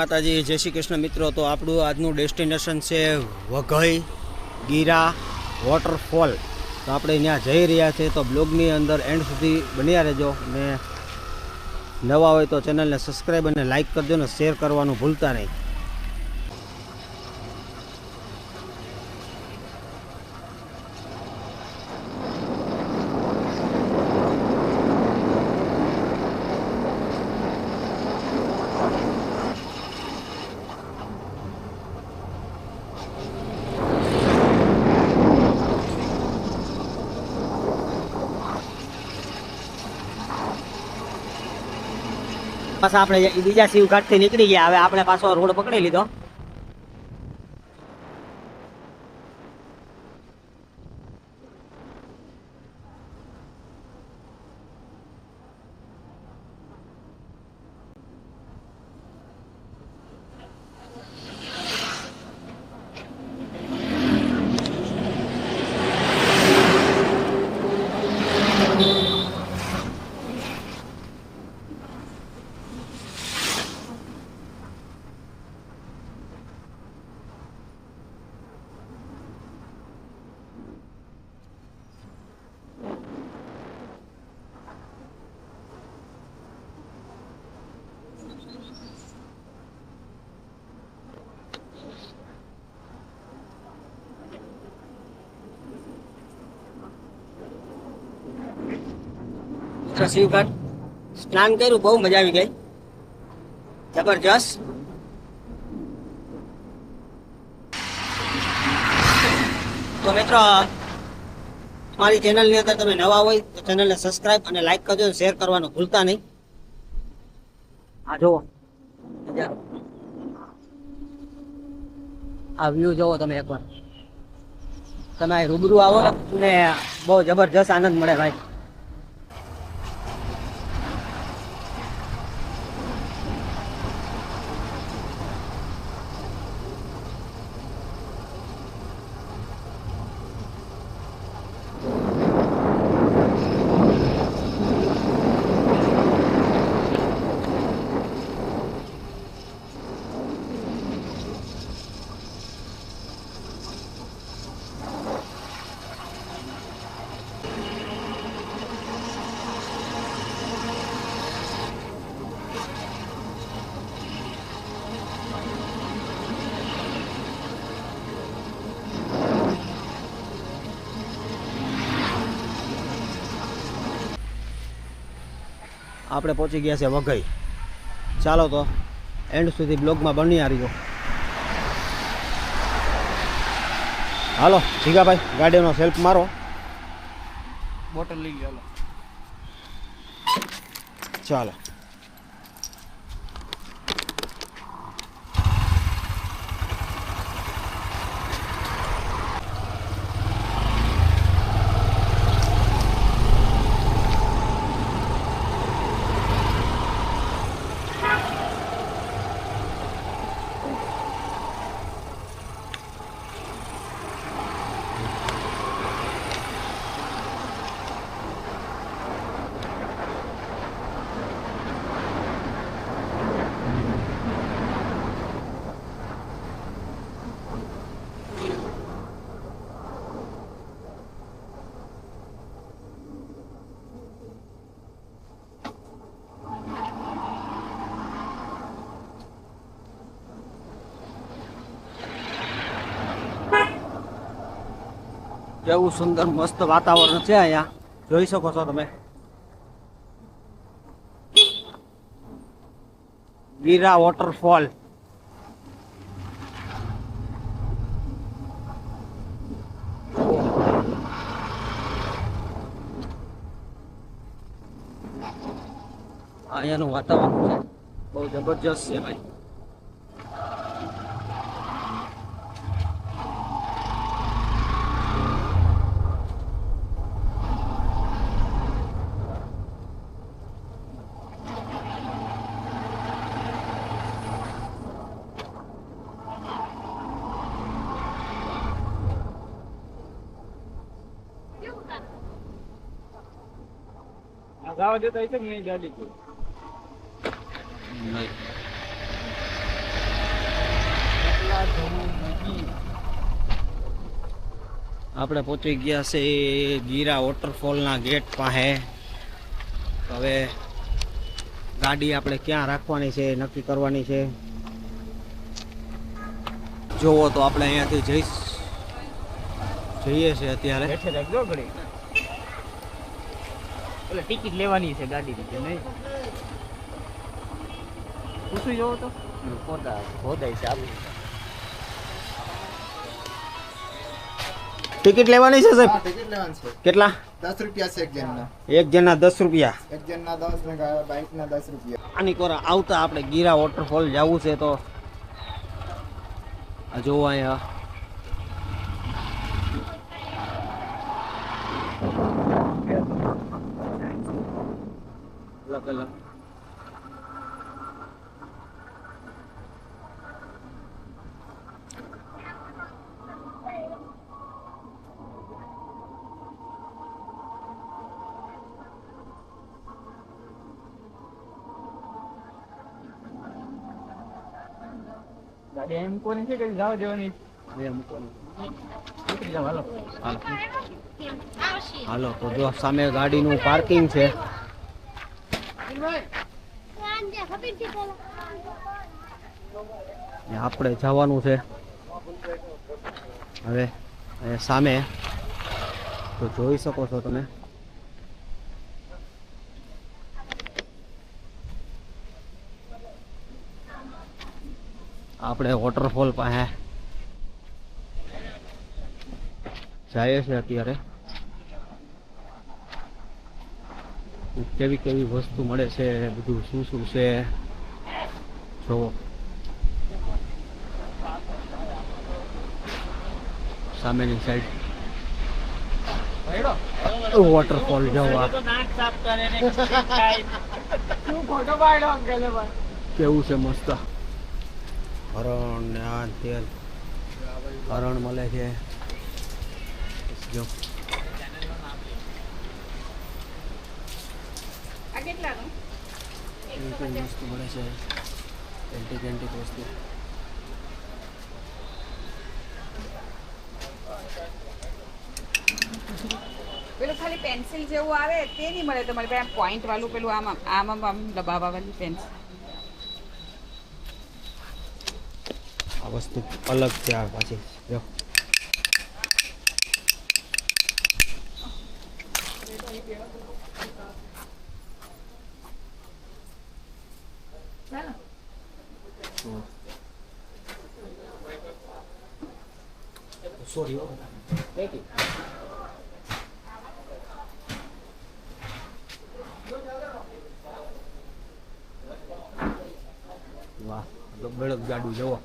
માતાજી, જય શ્રી કૃષ્ણ મિત્રો. તો આપણું આજનું ડેસ્ટિનેશન છે વઘઈ ગીરા વોટરફોલ તો આપણે ત્યાં જઈ રહ્યા છીએ. તો બ્લોગની અંદર એન્ડ સુધી બન્યા રહેજો ને નવા હોય તો ચેનલને સબસ્ક્રાઈબ અને લાઈક કરજો ને શેર કરવાનું ભૂલતા નહીં. પાછા આપણે બીજા શિવ ઘાટથી નીકળી ગયા. હવે આપણે પાછો રોડ પકડી લીધો. શિવઘાટ સ્નાન કર્યું બહુ મજા આવી ગઈ. જબરજસ્ત. તો મિત્રો મારી ચેનલની અંદર તમે નવા હોય તો ચેનલને સબસ્ક્રાઇબ અને લાઇક કરજો શેર કરવાનું ભૂલતા નહીં. આ જુઓ. આ વ્યૂ જોવો તમે એકવાર. તમે રૂબરૂ આવો ને બહુ જબરજસ્ત આનંદ મળે ભાઈ. આપણે પહોંચી ગયા છે વઘઈ. ચાલો તો એન્ડ સુધી બ્લોગમાં બની રહીજો. હાલો જીગાભાઈ ગાડીનો સેલ્ફ મારો. બોટલ લઈ ગયો ચાલો. કેવું સુંદર મસ્ત વાતાવરણ છે અહીંયા. જોઈ શકો છો તમે. વીરા વોટરફોલ અહીંયાનું વાતાવરણ છે. બહુ જબરજસ્ત છે ભાઈ. જવા દેતા હશે કે નહીં. ગાડી આપણે પહોંચી ગયા છે ગીરા વોટરફોલના ગેટ પાસે. હવે ગાડી આપણે ક્યાં રાખવાની છે એ નક્કી કરવાની છે? જોવો તો આપણે અહીંયાથી જઈશ. જઈએ છીએ અત્યારે. એટલે ટિકિટ લેવાની છે ગાડીની કે નહીં? પૂછું જોવો તો. ખોદા ખોદાય છે આપણી ટિકિટ લેવાની છે સાહેબ? ટિકિટ લેવાની છે. કેટલા? દસ રૂપિયા છે એક જણના. એક જણના દસ રૂપિયા. એક જણના દસ ને બાઇકના દસ રૂપિયા. આની કોરા આવતા આપણે ગીરા વોટરફોલ જવું છે તો. આ જોવાય અહીંયા. અલગ અલગ. ગાડી એમ કોની છે કે જાવ દેવાની બે મૂકવાનું. હાલો. હાલો. હાલો તો જો સામે ગાડીનું પાર્કિંગ છે. આપણે જવાનું છે. હવે સામે. તો જોઈ શકો છો તમે. આપણે વોટરફોલ પાસે. જઈએ છે અત્યારે. કેવી કેવી વસ્તુ મળે છે બધું શું શું છે? જોવો સામેની સાઈડ વોટરફોલ જવા કેવું છે મસ્ત? હરણ ને આ તેલ. હરણ મળે છે. જો. કેટલાનું? મળે છે? એન્ટિક એન્ટિક વસ્તુ. પેલું ખાલી પેન્સિલ જેવું આવે તે નહીં મળે તમારી પાસે પોઈન્ટ વાળું પેલું આમ આમ આમ આમ આમ દબાવવા વાળી પેન્સિલ આ વસ્તુ અલગ છે આ પાછી. જો. સોરી વાહ બળદ ગાડું જવો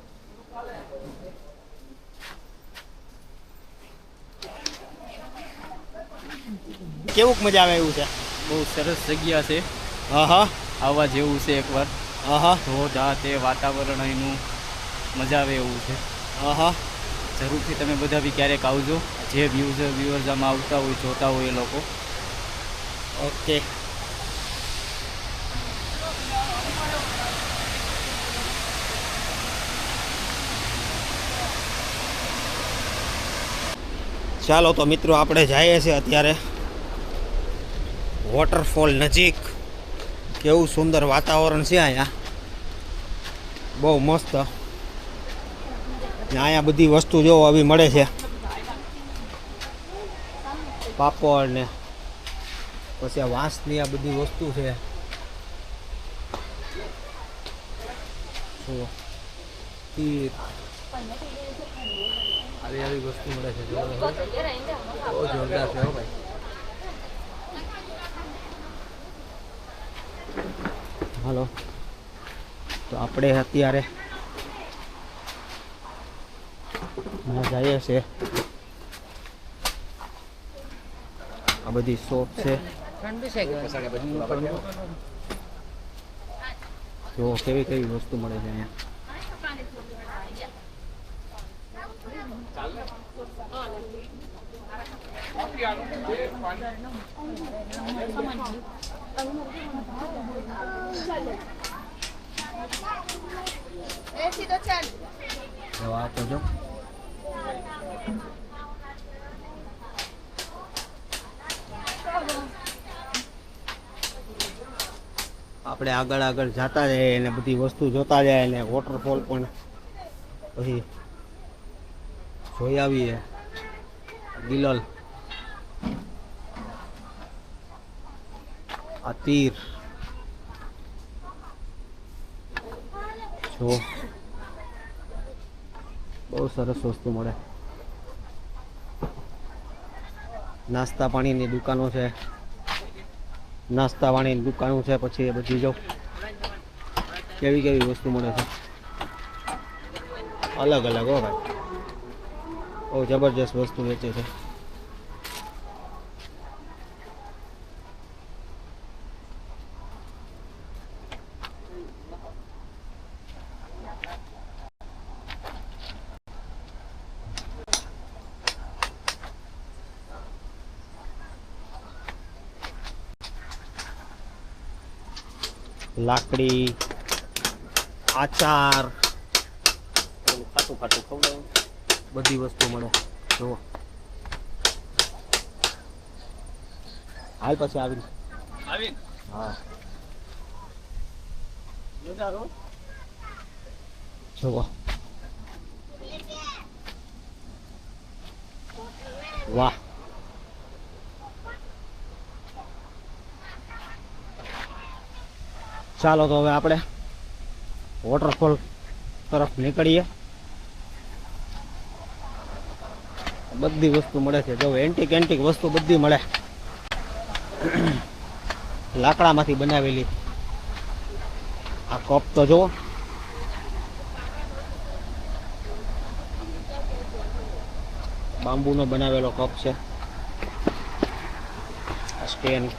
કેવુંક મજા આવે એવું છે? બહુ સરસ જગ્યા છે. હા હા. આવવા જેવું છે એકવાર. ધોધ તે વાતાવરણ અહીંનું મજા આવે એવું છે. હા હા જરૂરથી તમે બધા બી ક્યારેક આવજો. જે વ્યૂઝ વ્યુઅર્સ આમાં આવતા હોય જોતા હોય એ લોકો. ઓકે. ચાલો તો મિત્રો આપણે જઈએ છીએ અત્યારે વોટરફોલ નજીક. કેવું સુંદર વાતાવરણ છે અહીંયા. બહુ મસ્ત. અહીંયા બધી વસ્તુ જો આવી મળે છે. પાપડ ને પછી આ વાંસની આ બધી વસ્તુ છે. આવી આવી વસ્તુ મળે છે. બહુ જોરદાર છે ભાઈ. હાલો. તો આપણે અત્યારે અહીંયા જઈએ છીએ. આ બધી શોપ છે. જો કેવી કેવી વસ્તુ મળે છે અહીંયા? એસી તો ચાલ આપણે આગળ આગળ જતા જઈએ અને બધી વસ્તુ જોતા જાય અને વોટરફોલ પણ પછી જોઈ આવીએ. ગિલલ આ તીર જો. બહુ સરસ વસ્તુ મળે. નાસ્તા પાણીની દુકાનો છે. નાસ્તા પાણીની દુકાનો છે, પછી એ બધી જો. કેવી કેવી વસ્તુ મળે છે. અલગ અલગ હો ભાઈ. બહુ જબરજસ્ત વસ્તુ વેચે છે. લાકડી આચાર. ખાટું ખાટું ખવડાવું. બધી વસ્તુ મળે. જુઓ. હાલ પછી આવીને. આવી હા. જુઓ. વાહ. ચાલો તો હવે આપણે વોટરફોલ તરફ નીકળીએ. બધી વસ્તુ મળે છે. જો એન્ટિક એન્ટિક વસ્તુ બધી મળે. લાકડામાંથી બનાવેલી. આ કપ તો જુઓ. બાંબુનો બનાવેલો કપ છે. સ્ટેન્ડ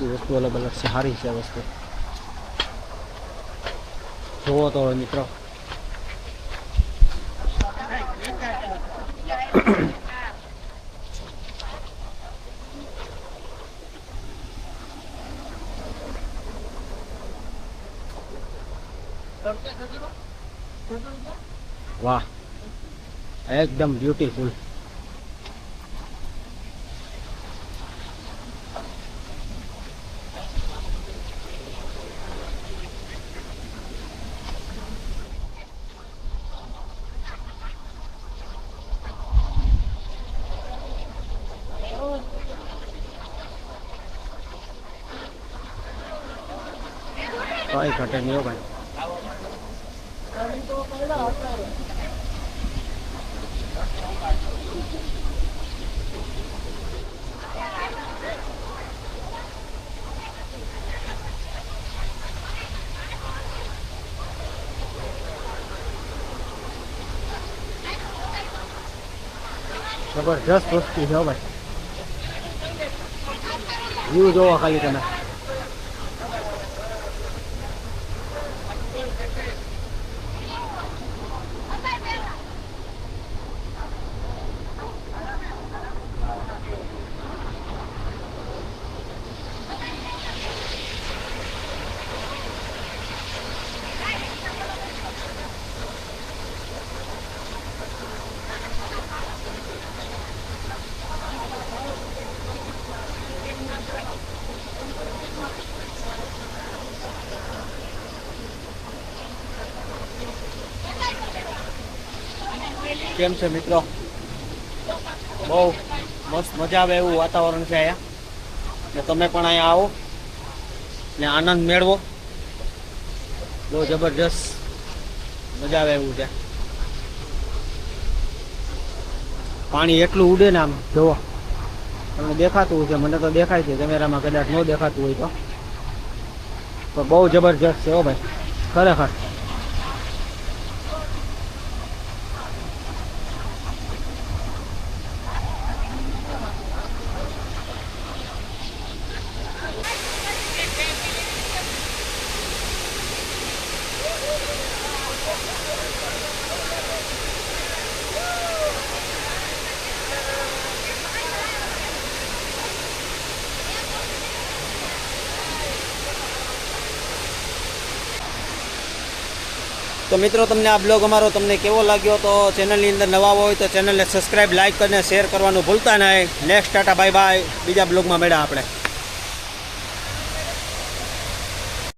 બધી વસ્તુ અલગ અલગ સારી છે વસ્તુ. જોવો તો મિત્રો. વાહ. એકદમ બ્યુટીફુલ કઈ ઘટે નહીં હો ભાઈ જબરજસ્ત વસ્તુ છે હો ભાઈ વ્યૂ જોવો ખાલી તમે કેમ છે મિત્રો? બહુ મસ્ત મજા આવે એવું વાતાવરણ છે અહીંયા. ને તમે પણ અહીંયા આવો ને આનંદ મેળવો. બહુ જબરજસ્ત મજા આવે એવું છે. પાણી એટલું ઉડે ને આમ, જુઓ. તમને દેખાતું છે મને તો દેખાય છે, કેમેરામાં કદાચ ન દેખાતું હોય તો. બહુ જબરજસ્ત છે હો ભાઈ, ખરેખર. તો મિત્રો, તમને આ બ્લોગ અમારો તમને કેવો લાગ્યો? તો ચેનલની અંદર નવા હોય તો ચેનલને સબસ્ક્રાઈબ લાઇક અને શેર કરવાનું ભૂલતા નહીં. નેક્સ્ટ ટાટા બાય બાય બીજા બ્લોગમાં મળ્યા આપણે.